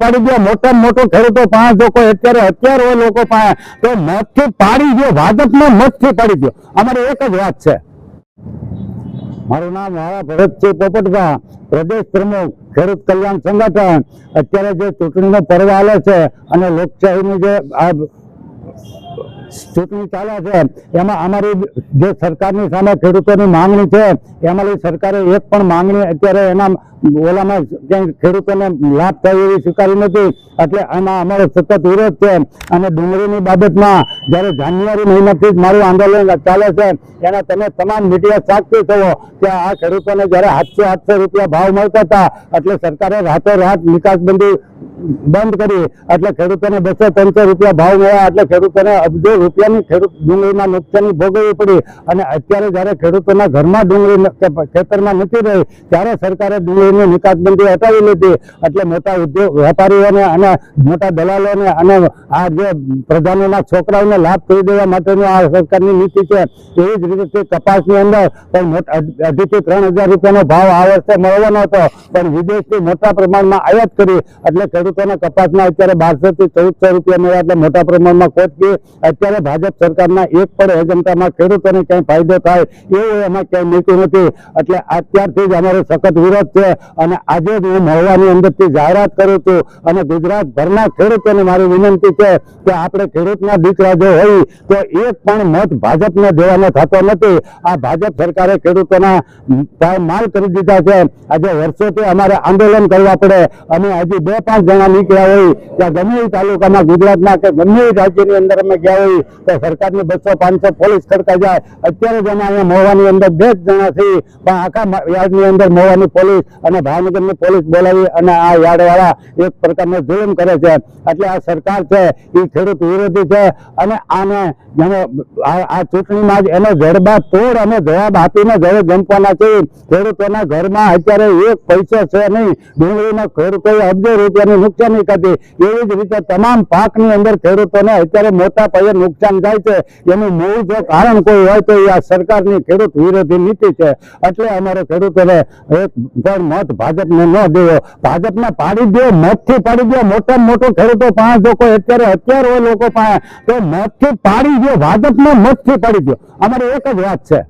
પાડી દો મોટા મોટો ખેડૂતો પાંચ લોકો અત્યારે હોય લોકો પાસે, તો મતથી પાડી દો ભાજપને મતથી પાડી દો અમારે એક જ વાત છે. મારું નામ મારા ભરતસિંહ પોપટભા પ્રદેશ પ્રમુખ, ખેડૂત કલ્યાણ સંગઠન. અત્યારે જે ચૂંટણીનો પર્વ આવે છે અને લોકશાહીની જે આ ચૂંટણી ચાલે છે, એમાં અમારી જે સરકારની સામે ખેડૂતોની માંગણી છે, એમાં સરકારે એક પણ માંગણી અત્યારે એના ઓલામાં ક્યાંય ખેડૂતોને લાભ થાય એવી સ્વીકારી નથી. એટલે આમાં અમારો સતત વિરોધ છે અને ડુંગળીની બાબતમાં જ્યારે જાન્યુઆરી મહિનાથી જ મારું આંદોલન ચાલે છે, એના તમે તમામ મીડિયા સાક્ષી થવો કે આ ખેડૂતોને જ્યારે સાતસો આઠસો રૂપિયા ભાવ મળતા હતા, એટલે સરકારે રાતોરાત નિકાસબંધી બંધ કરી એટલે ખેડૂતોને બસો ત્રણસો રૂપિયા ભાવ મળ્યા એટલે ખેડૂતોને અબજો રૂપિયાની ખેડૂત ડુંગળીમાં નુકસાની ભોગવવી પડી. અને અત્યારે જ્યારે ખેડૂતોના ઘરમાં ડુંગળી ખેતરમાં નથી રહી, ત્યારે સરકારે ડુંગળીની નિકાસબંધી હટાવી લીધી. એટલે મોટા ઉદ્યોગ વેપારીઓને અને મોટા દલાલોને અને આ જે પ્રધાનોના છોકરાઓને લાભ કરી દેવા માટેની આ સરકારની નીતિ છે, એવી જ રીતે કપાસની અંદર પણ અઢીથી ત્રણ હજાર રૂપિયાનો ભાવ આ વર્ષે મળવાનો હતો. પણ વિદેશથી મોટા પ્રમાણમાં આયાત કરી, એટલે ખેડૂતોને કપાસના અત્યારે બારસો થી ચૌદસો રૂપિયા મળ્યા એટલે મોટા પ્રમાણમાં કોચ કે અત્યારે ભાજપ સરકારના એક પણ એજન્ટામાં ખેડૂતોને ક્યાંય ફાયદો થાય એવું એમાં ક્યાંય મળતું નથી. એટલે અત્યારથી જ અમારો સખત વિરોધ છે અને આજે જ હું મહુવાની અંદરથી જાહેરાત કરું છું અને ગુજરાતભરના ખેડૂતોને મારી વિનંતી છે કે આપણે ખેડૂતના દીકરા જો હોય તો એક પણ મત ભાજપને દેવાનો થતો નથી. આ ભાજપ સરકારે ખેડૂતોના માલ કરી દીધા છે. આજે વર્ષોથી અમારે આંદોલન કરવા પડે. અને હજી બે પાંચ જણા નીકળ્યા હોય, ત્યાં ગમે એ તાલુકામાં ગુજરાતના કે ગમે એ રાજ્યની અંદર અમે ગયા હોય, તો સરકારની બસો પાંચસો પોલીસ ખડકા જાય. અત્યારે જ અમે અહીંયા મોવાની અંદર બે જ જણા છીએ, પણ આખા યાર્ડની અંદર મોવાની પોલીસ અને ભાવનગરની પોલીસ બોલાવી અને આ યાર્ડવાળા એક પ્રકારનો જુલમ કરે છે. એટલે આ સરકાર છે, એ ખેડૂત વિરોધી છે અને આને આ આ ચૂંટણીમાં જ એનો જડબા તોડ અને જવાબ આપીને ઘરે જંપવાના છે, ખેડૂતોના ઘરમાં અત્યારે એક પૈસો છે નહીં. ડુંગળીના ખેડૂતોએ અબજો રૂપિયાની નુકસાની કરી એવી જ રીતે તમામ પાકની અંદર ખેડૂતોને અત્યારે મોટા પાયે નુકસાન થાય છે. એનું મૂળ જો કારણ કોઈ હોય તો એ આ સરકારની ખેડૂત વિરોધી નીતિ છે. એટલે અમારે ખેડૂતોને એક પણ મત ભાજપને ન દેવો. ભાજપને પાડી દો મતથી પાડી દો મોટા મોટો ખેડૂતો પાંચ લોકો અત્યારે અત્યારે હોય લોકો પાસે, તો મતથી પાડી દો ભાજપને મતથી પાડી દો અમારે એક જ વાત છે.